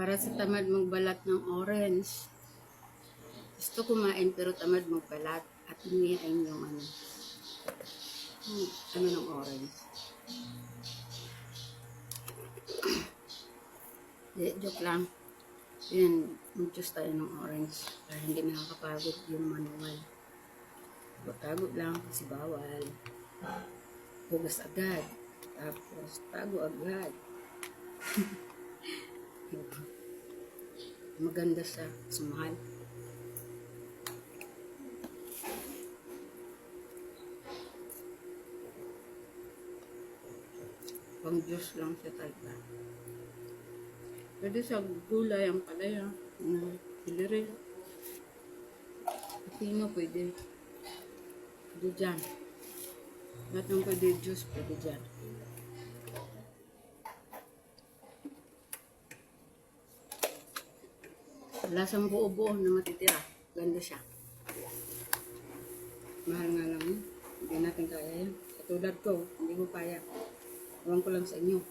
Para sa tamad magbalat ng orange. Gusto kumain pero tamad magbalat. At iniyain yung ano. Hmm, ano ng orange. Di, joke lang. Yan, mag-juice tayo ng orange. Para hindi nakakapagod yung manual. Tago lang kasi bawal. Hugas agad. Tapos, tago agad. Maganda siya. Sumahal. Pang juice lang siya talaga. Pwede sa gulay ang palaya. Ano, piliri. Pino pwede. Pwede dyan. Lahat ng pwede juice, pwede dyan. Lasang buo-buo na matitira. Ganda siya. Mahal nga lang. Hindi natin kaya yan. Katulad ko, hindi ko kaya. Ewan ko lang sa inyo.